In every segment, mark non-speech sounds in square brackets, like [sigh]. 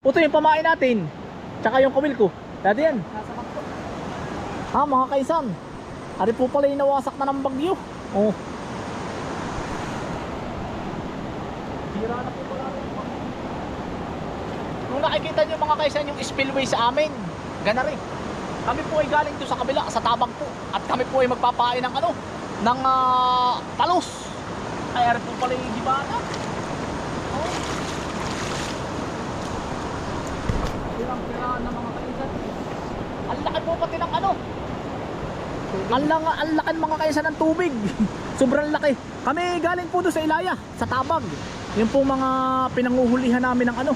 Ito yung pamain natin. Tsaka yung kumil ko. Dati yan. Nasa kapto. Ha, mga kaisan. Ari po pala yung nawasak na ng bagyo. Oh. Hira na po pala. rin. Kung nakikita nyo mga kaisan yung spillway sa amin, gana rin. Kami po ay galing doon sa kabila, sa tabag po. At kami po ay magpapain ng ano, ng ah, palos. Ay, ari po pala yung gibana. Pirang-pira na mga kaisan. Ang laki po pati ng ano, ang lang ang laki ng mga kaysa ng tubig. [laughs] Sobrang laki. Kami galing po doon sa Ilaya, sa Tabag. Yung po mga pinanguhulihan namin ng ano,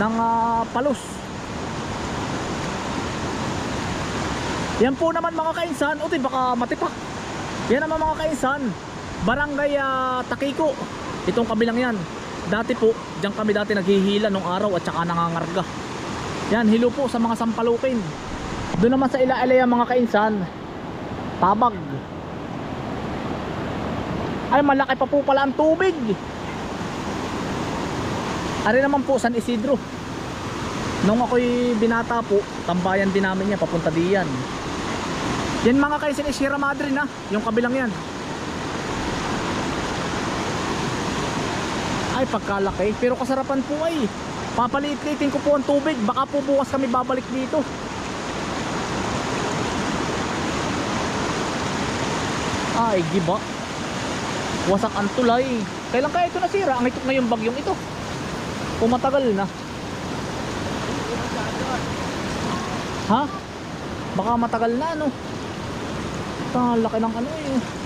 ng ah, palos. Yan po naman mga kainsan, uti baka matipak. Yan naman mga kainsan, Barangay ah, Takiko. Itong kabilang yan. Dati po, diyan kami dati naghihila nung araw at saka nangangarga. Yan, hilo po sa mga sampalukin. Doon naman sa Ila-Ilaya mga kainsan, Tabag. Ay, malaki pa po pala ang tubig. Ari naman po, San Isidro. Nung ako'y binata po, tambayan din namin yan, papunta diyan. Yan mga kaisin ni Sierra Madre na, yung kabilang yan. Ay, pagkalaki. Pero kasarapan po ay, papaliit-liitin ko po ang tubig. Baka po bukas kami babalik dito. Ay, giba. Wasak ang tulay. Kailan kaya ito nasira? Ang itok na yung bagyong ito. Kung matagal na. Ha? Baka matagal na, no? Laki ng ano eh.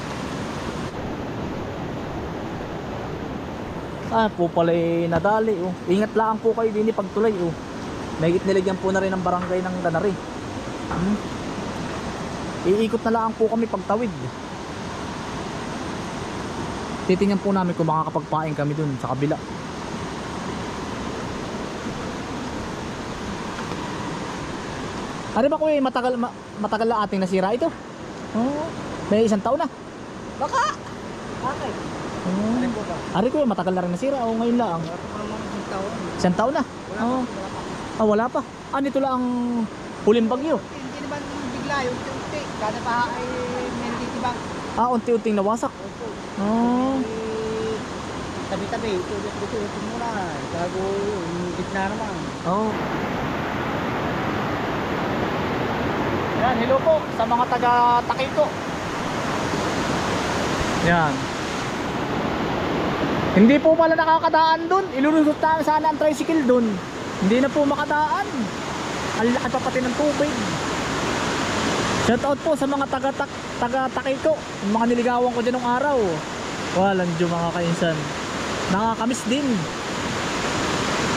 Ah, po pala eh, nadali, oh. Ingat lang po kayo din pagtulay, oh. Nahigit nilagyan po na rin ng barangay ng Danari. Hmm? Iikot na lang po kami pagtawid. Titingnan po namin kung makakapagpain kami dun sa kabila. Ano ba kuya, matagal, ma- matagal na ating nasira ito? Oh, may isang taon na. Baka! Bakit? Oh. Ba? Ari kuya, matagal na rin nasira. O ngayon lang. Isang taon. Na. Oo. Ah, wala pa. Ah, nito lang ang huling bagyo. Hindi naman bigla yung unti. Kada pa ay may nagtitibang. Ah, unti-unting nawasak. Opo. Oh. Eh, Tabi-tabi. Ito-ito muna. Bago yung gitna naman. Oh. Yan, hello po sa mga taga Takiko. Yan. Hindi po pala nakakadaan dun. Ilulusot na sana ang tricycle dun. Hindi na po makadaan. Ang laki pa pati ng tubig. Shoutout po sa mga taga, -tak, taga Takiko. Mga niligawan ko dyan ng araw. Walang dyo mga kainsan. Nakakamiss din.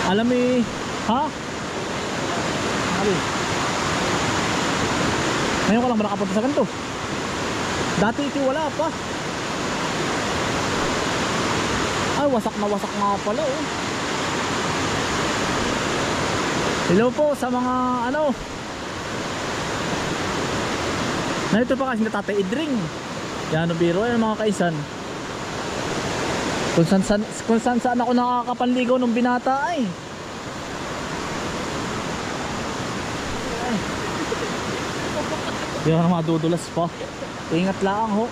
Alam eh, ha? Abi. Ngayon ko lang ba nakapunta sa ganito? Dati ito wala pa. Ay, wasak na wasak nga pala oh. Hello po sa mga ano. Narito pa kasi na Tatay Idring. Yan ang biro yan mga kaisan. Kung saan, saan, kung saan saan ako nakakapanligaw nung binata ay. Yan ang madudulas pa. Ingat lang ho.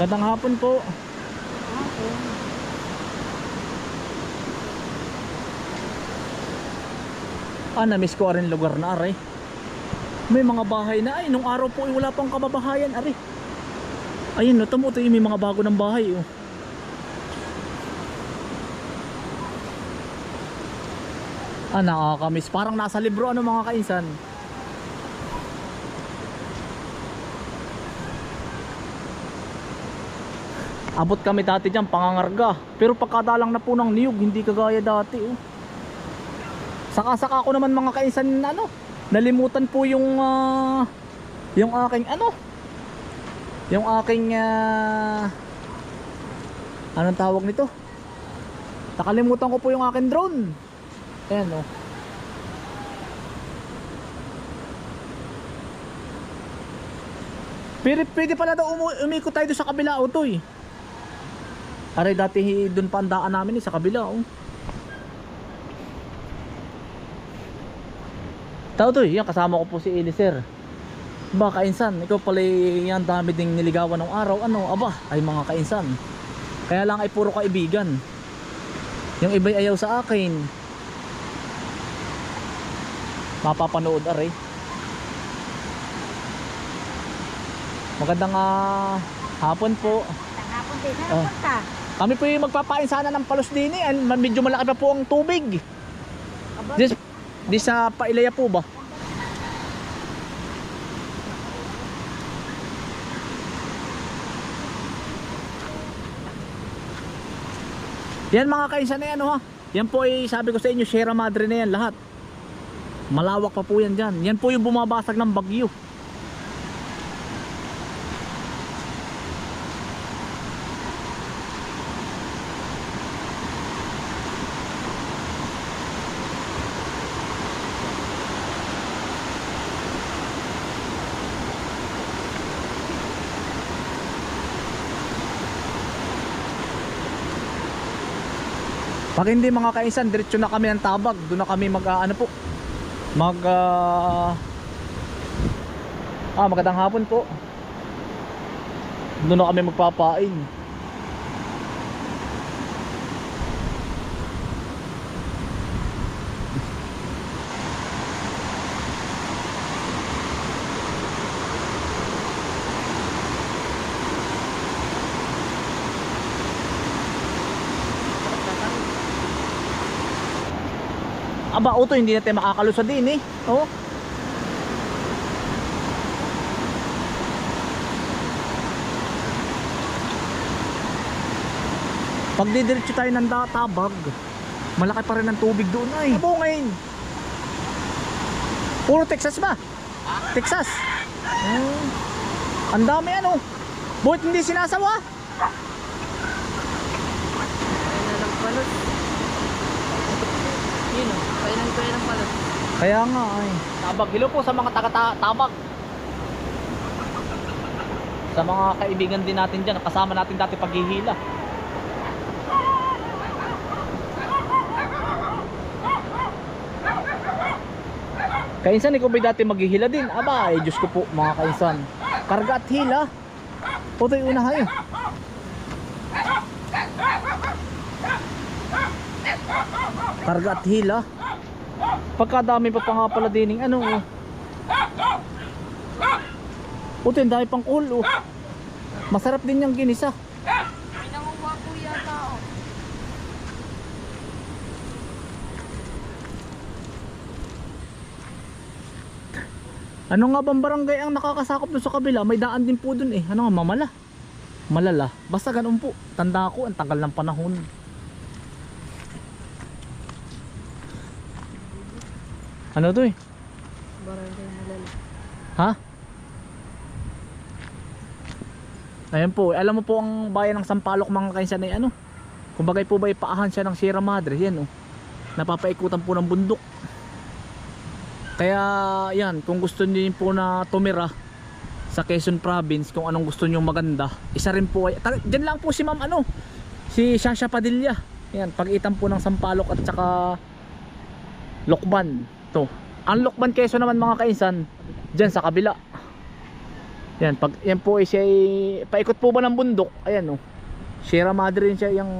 Magandang hapon po. Ah, na-miss ko rin lugar na aray. May mga bahay na ay nung araw po ay wala pang kababahayan ari. Ayun, no, tamo may mga bago ng bahay oh. Ah, nakakamiss. Parang nasa libro ano mga kainsan. Abot kami dati dyan, pangangarga. Pero pagkadalang na po ng niyog, hindi kagaya dati. Oh. Saka-saka ko naman mga kainsan ano, nalimutan po yung ah, yung aking ano, yung aking ah, anong tawag nito? Nakalimutan ko po yung aking drone. Ayan oh. Pwede, pwede pala daw umu- umikot tayo sa kabila o to eh. Aray dati doon pa ang daan namin eh, sa kabila oh. Tao to, yan kasama ko po si Eliser. Ba, kainsan, ikaw pala yan dami ding niligawan ng araw. Ano, aba, ay mga kainsan. Kaya lang ay puro kaibigan. Yung iba'y ayaw sa akin. Mapapanood aray. Magandang ah, hapon po. Tanghapon din. Saan Oh. punta? Kami po yung magpapain sana ng palos din eh. An- Medyo malaki pa po ang tubig. Dis, di sa pailaya po ba? Yan mga kainsan na yan oh, ha. Yan po ay sabi ko sa inyo, Sierra Madre na yan lahat. Malawak pa po yan dyan. Yan po yung bumabasag ng bagyo. Pag hindi mga kaisan, diretso na kami ng tabag. Doon na kami mag ah, ano po. Mag ah, ah magandang hapon po. Doon na kami magpapain. Aba, uto, hindi natin makakalusad din eh. Oh. Pag didiretso tayo ng databag, malaki pa rin ang tubig doon ay. Abo ngayon. Puro Texas ba? Texas. Hmm. Ang dami ano. Buhat hindi sinasawa. Kaya na ng balot. Yun o. Kaya ng balot. Kaya nga ay. Tabag. Hello po sa mga taga-tabag. Sa mga kaibigan din natin dyan, kasama natin dati paghihila. Kainsan, ikaw ba'y dati maghihila din? Aba, ay Diyos ko po mga kainsan. Karga at hila. Puto'y unahay. Karga at hila. Pagkadami pa pa nga pala dining ano oh. Ang dami pang ulo. Masarap din yung ginisa. Pinanguha po yata. Ano nga bang barangay ang nakakasakop doon sa kabila? May daan din po doon eh. Ano nga, mamala. Malala. Basta ganun po. Tanda ko, ang tagal ng panahon. Ano to eh? Barangay Malala. Ha? Ayan po, alam mo po ang bayan ng Sampaloc mga kainsan ay ano? Kumbagay po ba ipaahan siya ng Sierra Madre, yan oh. Napapaikutan po ng bundok. Kaya yan, kung gusto niyo po na tumira sa Quezon Province, kung anong gusto niyo maganda, isa rin po ay, dyan lang po si ma'am ano, si Shasha Padilla. Yan, pagitan po ng Sampaloc at saka Lokban. To. Ang Lokban Quezon naman mga kainsan, dyan sa kabila. Yan, pag yan po ay siya ay, paikot po ba ng bundok? Ayan oh. Sierra Madre rin siya yung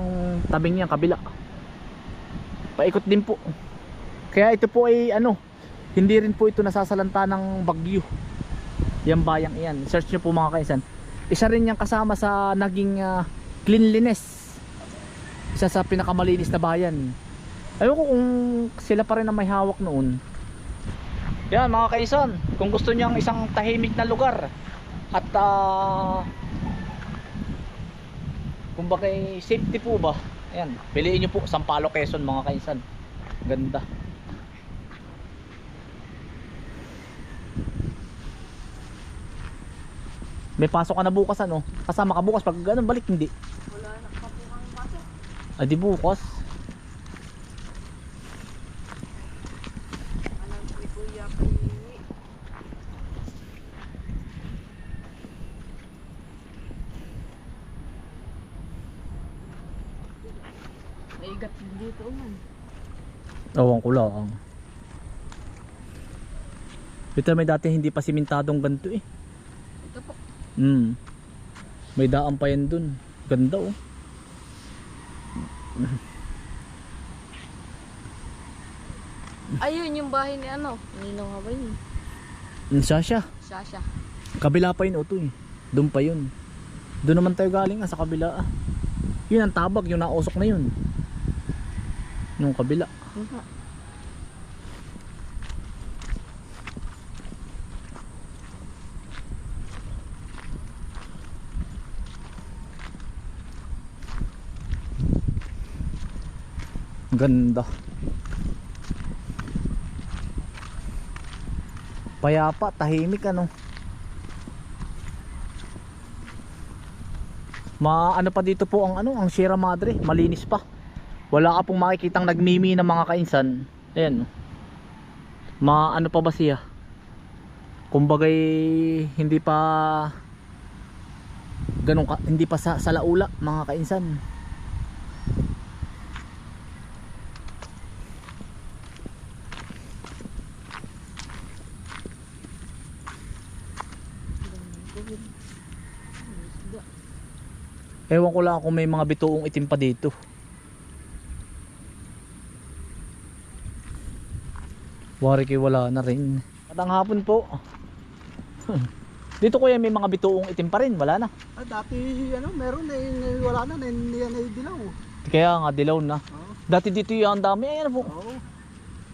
tabing niya kabila. Paikot din po. Kaya ito po ay ano, hindi rin po ito nasasalanta ng bagyo. Yan bayang iyan. Search nyo po mga kaisan. Isa rin yung kasama sa naging ah, cleanliness. Isa sa pinakamalinis na bayan. Ayoko ko kung sila pa rin ang may hawak noon. Yan mga kaisan, kung gusto niyo ang isang tahimik na lugar at uh, kumbaga eh, safety po ba? Ayan, piliin niyo po Sampalo Quezon mga kaisan. Ganda. May pasok ka na bukas ano? Kasama ka bukas pag ganun balik hindi. Wala na pasok. Ay di bukas. Alam ko kuya kay yan. Ewan ko lang. Ito may dati hindi pa simentadong ganito eh. Ito po. Hmm. May daan pa yan dun. Ganda oh. Ayun yung bahay ni ano. Nino nga ba yun? Sasha. Sasha. Kabila pa yun, Oto eh. Doon pa yun. Doon naman tayo galing ah, sa kabila ah. Yun ang tabag, yung nausok na yun. Yung kabila. Mhm. Ganda. Payapa, tahimik ano. Ma ano pa dito po ang ano, ang Sierra Madre, malinis pa. Wala ka pong makikitang nagmimi ng mga kainsan. Ayan. Ma ano pa ba siya? Kumbagay hindi pa ganun ka, hindi pa sa, sa laula mga kainsan. Ewan ko lang kung may mga bituong itim pa dito. Wari kay wala na rin. Matang hapon po. [laughs] dito kuya may mga bituong itim pa rin. Wala na. Ah, dati ano, meron eh, wala na, na yan ay dilaw. Kaya nga dilaw na. Oo. Dati dito yung ang dami. Ayan po. Oo.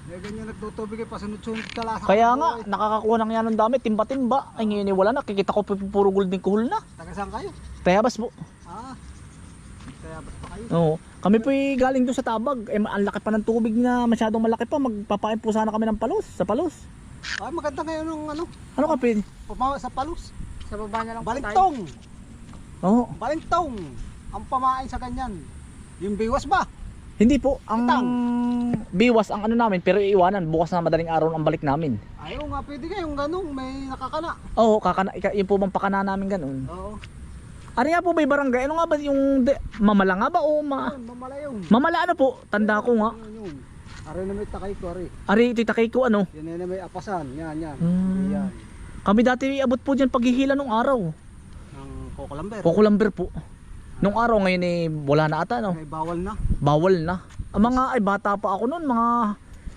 May ganyan nagtutubig eh, pasunod-sunod ka lang. Kaya nga nakakakuha ng yan ng dami. Timba-timba. Ay ngayon eh, wala na. Kikita ko pu- puro golden kuhol na. Taga saan kayo? Tayabas po. Ah. Kaya ba't pa kayo? Oo. Kami po galing doon sa tabag. Eh, ang laki pa ng tubig na masyadong malaki pa. Magpapain po sana kami ng palos. Sa palos. Ah, maganda ngayon ng ano, Ano ka pin? pumawa sa palus. Sa baba na lang po tayo. Balintong! Oo. Balintong! Ang pamain sa ganyan. Yung biwas ba? Hindi po, ang Utang. biwas ang ano namin pero iiwanan bukas na madaling araw ang balik namin. Ayaw nga, pwede nga yung ganong may nakakana. Oo, kakana, ika- yun po bang pakana namin ganun. Oo. Ano nga po ba yung barangay? Ano nga ba yung de, mamala nga ba o ma, Ayun, mamala yun. mamala ano po? Tanda ko nga. Yun, yun. Ari na may takay ko, ari. Ari, ito takay ko ano. Yan na may apasan. Yan, yan. Hmm. Yan. Kami dati abot po dyan paghihila nung araw. Ang kokolamber. Kukulamber po. Nung araw ngayon eh wala na ata no. May bawal na. Bawal na. Ang mga ay bata pa ako noon, mga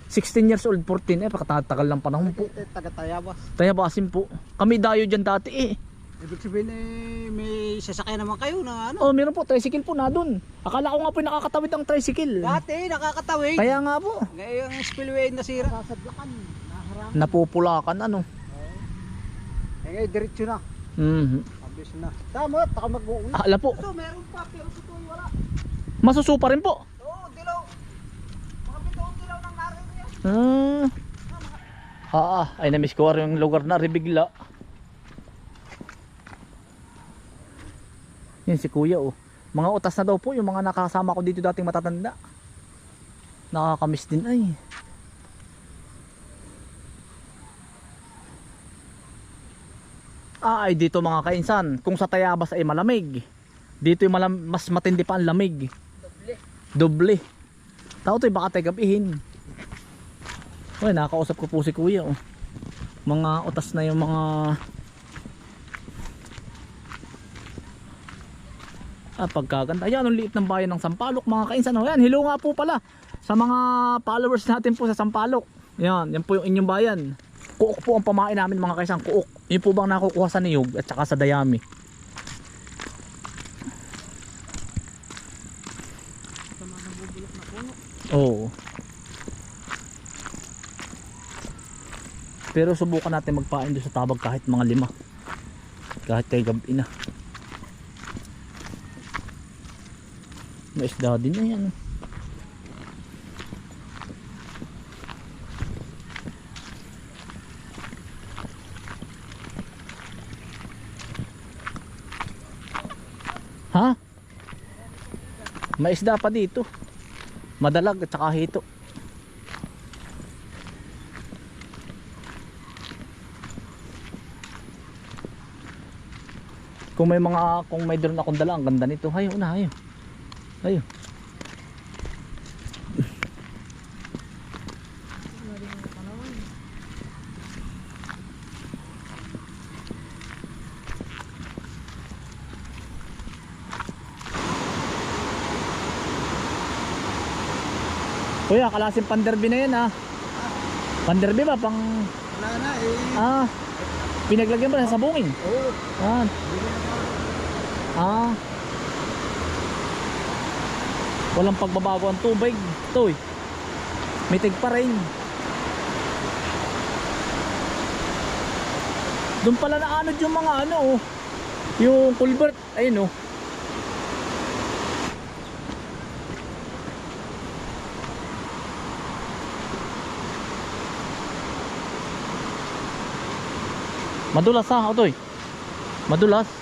16 years old, 14 eh, pakatatagal ng panahon po. Taga Tayabas. Tayo basin po. Kami dayo dyan dati eh. Ibig sabihin eh, may sasakyan naman kayo na ano. Oh, meron po, tricycle po na doon. Akala ko nga po yung nakakatawid ang tricycle. Dati, nakakatawid. Kaya nga po. Ngayon ang spillway nasira. Sasadlakan. Naharang. Napupulakan ano. Eh ngayon, diretso na. Mhm. Abis na. Tama, taka mag-uwi. Ah, ala po. Ito, meron pa, pero ito wala. Masusupa rin po. Oo, dilaw. Mga bitoong dilaw ng narin niya. Hmm. Ah, ah, ay na-miss ko yung lugar na ribigla. Yan si kuya oh. Mga utas na daw po yung mga nakasama ko dito dating matatanda. Nakakamiss din ay. Ah, ay dito mga kainsan, kung sa Tayabas ay malamig. Dito yung malam mas matindi pa ang lamig. Doble. Doble. Tao to baka tayo gabihin. Uy, nakakausap ko po si kuya oh. Mga utas na yung mga Ah, pagkaganda. Ayan, ang liit ng bayan ng Sampalok, mga kainsan. Oh, yan, hilo nga po pala sa mga followers natin po sa Sampalok. Yan, yan po yung inyong bayan. Kuok po ang pamain namin mga kaisan, kuok. Yun po bang nakukuha sa niyog at saka sa dayami. Oo. Pero subukan natin magpain doon sa tabag kahit mga lima. Kahit kay gabi na. May isda din na yan. Ha? May isda pa dito. Madalag at saka hito. Kung may mga kung may drone akong dala, ang ganda nito. Hayo na, hayo. Ayun. Kuya, kalasin panderby na yan ah. Panderby ba? Pang... Wala na eh. Ah. Pinaglagyan ba sa sabungin? Oo. Ah. Ah. Walang pagbabago ang tubig. Eh. Mitig pa rin. Doon pala naanod yung mga ano oh. Yung culvert. Ayun oh. Madulas ha, Otoy. Madulas.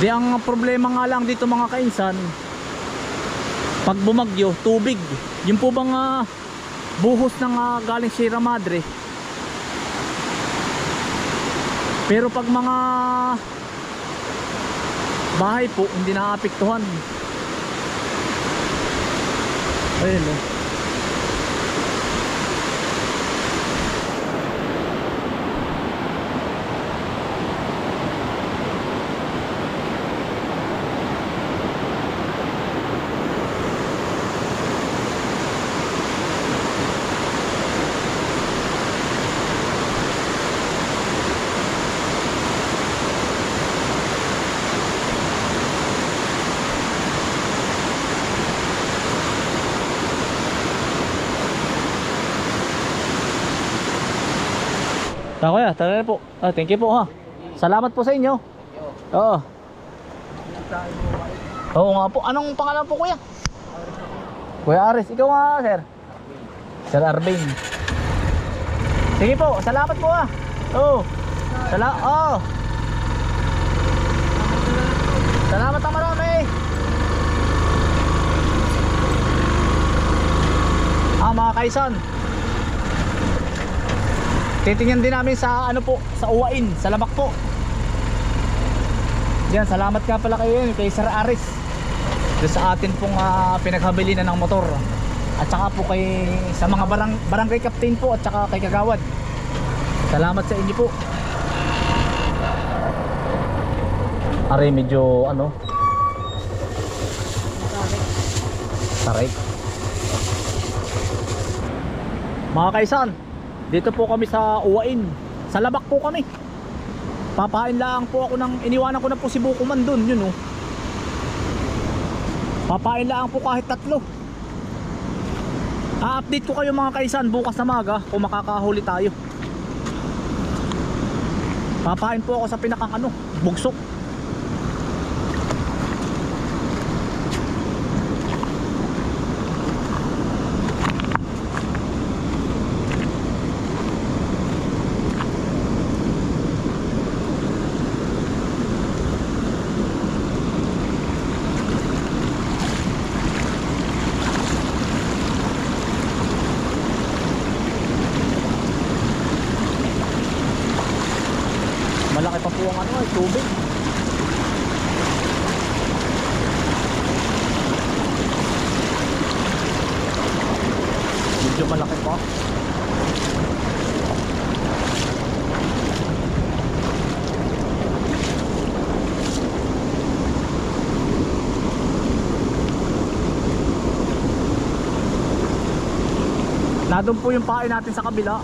Di ang problema nga lang dito mga kainsan, pag bumagyo, tubig. Yung po bang ah, buhos ng ah, galing Sierra Madre. Pero pag mga bahay po, hindi naapektuhan. Ayun oh. Ta kuya, tara na po. Ah, thank you po ha. Salamat po sa inyo. Oo. Oo nga po. Anong pangalan po kuya? Kuya Aris, ikaw nga sir. Sir Arvin. Sige po, salamat po ha. Oo. Sala oh. Salamat ang marami. Ah, mga kaisan. Titingnan din namin sa ano po, sa Uwain, sa Labak po. Yan, salamat nga pala kayo kay Sir Aris. Doon sa atin pong uh, pinaghabili na ng motor. At saka po kay sa mga barang, barangay captain po at saka kay Kagawad. Salamat sa inyo po. Are medyo ano? Taray. Mga kaisan, dito po kami sa Uwain. Sa Labak po kami. Papain lang po ako ng iniwanan ko na po si Bukuman doon, yun oh. Papain lang po kahit tatlo. A-update ko kayo mga kaisan bukas na maga kung makakahuli tayo. Papain po ako sa pinakang ano, bugsok. Malaki pa po ang ano, eh, tubig. Medyo malaki pa. Nandun po yung pain natin sa kabila.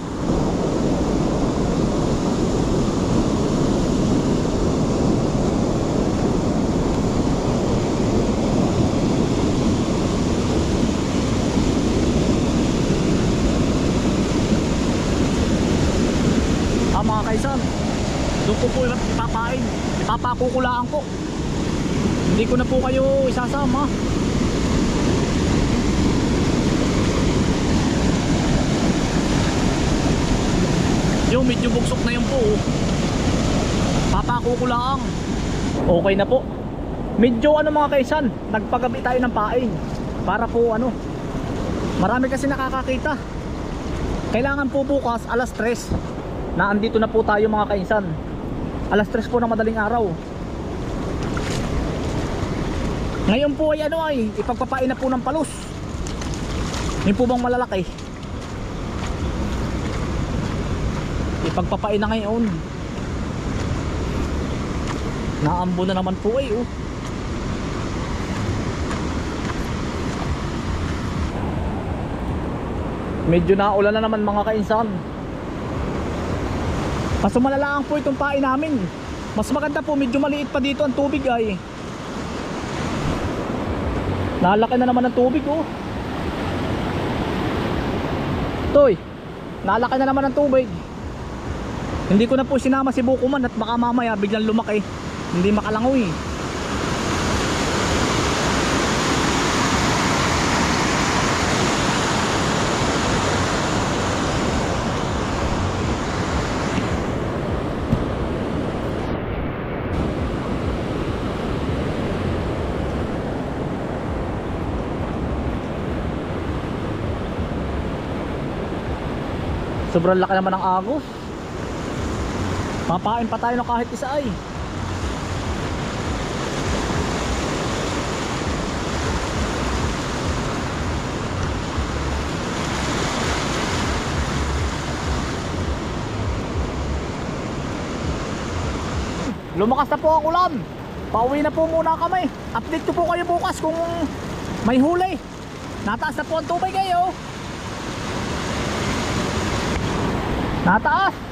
Ah, mga kaisan, doon ko po ipapain. Ipapakukulaan ko. Hindi ko na po kayo isasama. Medyo bugsok na yung po. oh. Papakukulaan. Okay na po. Medyo ano mga kaisan, nagpagabi tayo ng pain. Para po ano, marami kasi nakakakita. Kailangan po bukas alas 3 na andito na po tayo mga kainsan. Alas 3 po ng madaling araw. Ngayon po ay ano ay, ipagpapain na po ng palos. Yung po bang malalaki? Ipagpapain na ngayon. Naambo na naman po ay oh. Medyo naulan na naman mga kainsan. Kaso malalaan po itong pain namin. Mas maganda po, medyo maliit pa dito ang tubig ay. Nalaki na naman ang tubig oh. Toy, nalaki na naman ang tubig. Hindi ko na po sinama si Bukuman at baka mamaya biglang lumaki. Hindi makalangoy. Sobrang laki naman ng agos. Papain pa tayo ng kahit isa ay. Lumakas na po ang ulan. Pauwi na po muna kami. Update ko po kayo bukas kung may huli. Nataas na po ang tubig kayo. Nataas.